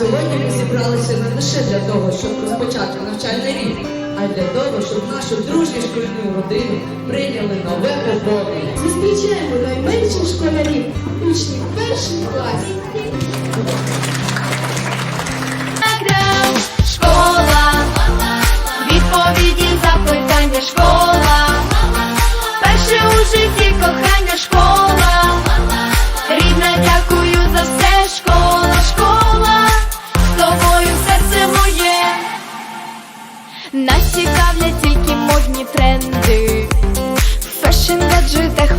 Сьогодні ми зібралися не лише для того, щоб розпочати навчальний рік, а й для того, щоб нашу дружню шкільну родину прийняли нове поповнення. Зустрічаємо найменших школярів, учнів перших класів. Школа, відповіді запитання школа,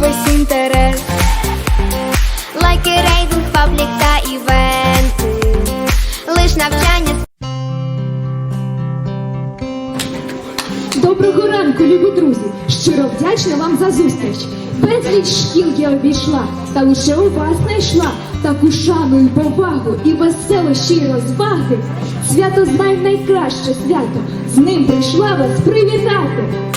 весь інтерес. Лайки, рейтинг, паблік та івенти, лиш навчання Доброго ранку, любі друзі! Щиро вдячна вам за зустріч. Безліч шкіл я обійшла, та лише у вас знайшла таку шану і повагу, і веселощі й розваги. Свято знай найкраще свято. З ним прийшла вас привітати.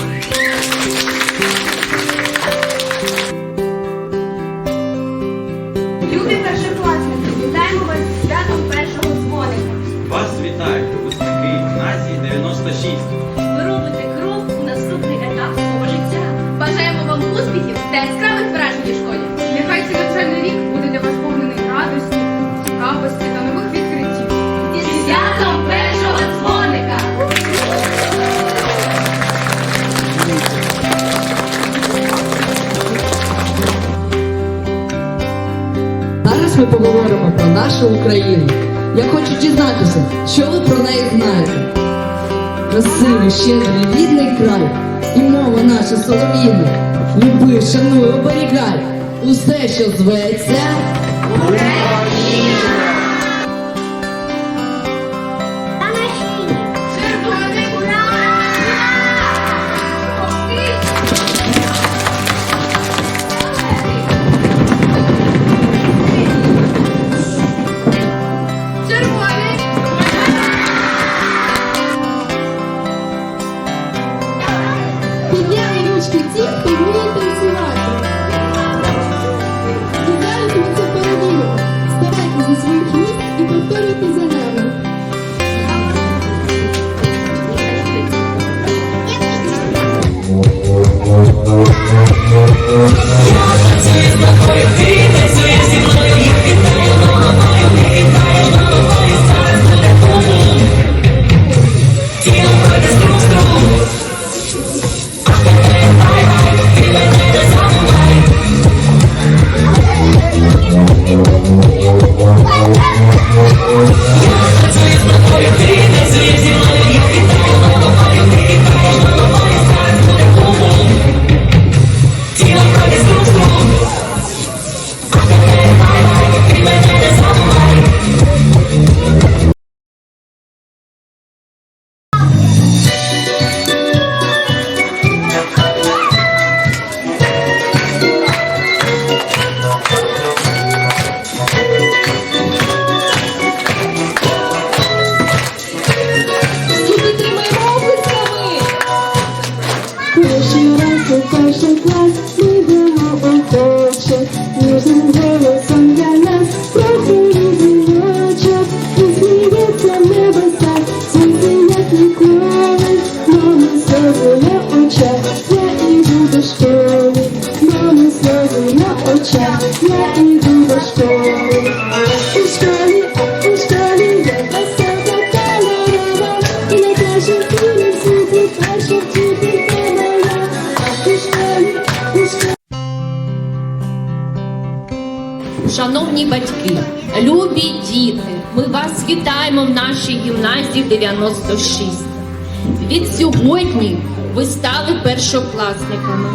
Яскравих школі. Нехай цей навчальний рік буде для вас повнений радості, цікавості та нових відкриттів. Зі святом першого дзвоника! Зараз ми поговоримо про нашу Україну. Я хочу дізнатися, що ви про неї знаєте. Красивий, щедрий, рідний край, і мова наша солов'їна. Люби, шануй, оберігай, усе, що зветься. Червоний! Підняли ручки ті, хто Перший раз у перший клас ми йдемо охоче, ніжним голосом для нас проходить дзвіночок, і сміється небеса, сонце як ніколи, мами сльози на очах, я іду до школи, Шановні батьки, любі діти, ми вас вітаємо в нашій гімназії 96. Від сьогодні ви стали першокласниками.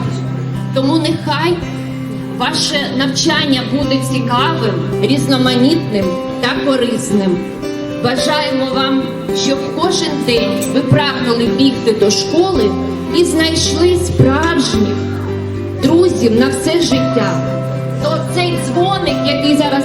Тому нехай ваше навчання буде цікавим, різноманітним та корисним. Бажаємо вам, щоб кожен день ви прагнули бігти до школи і знайшли справжніх друзів на все життя. То цей дзвоник, який зараз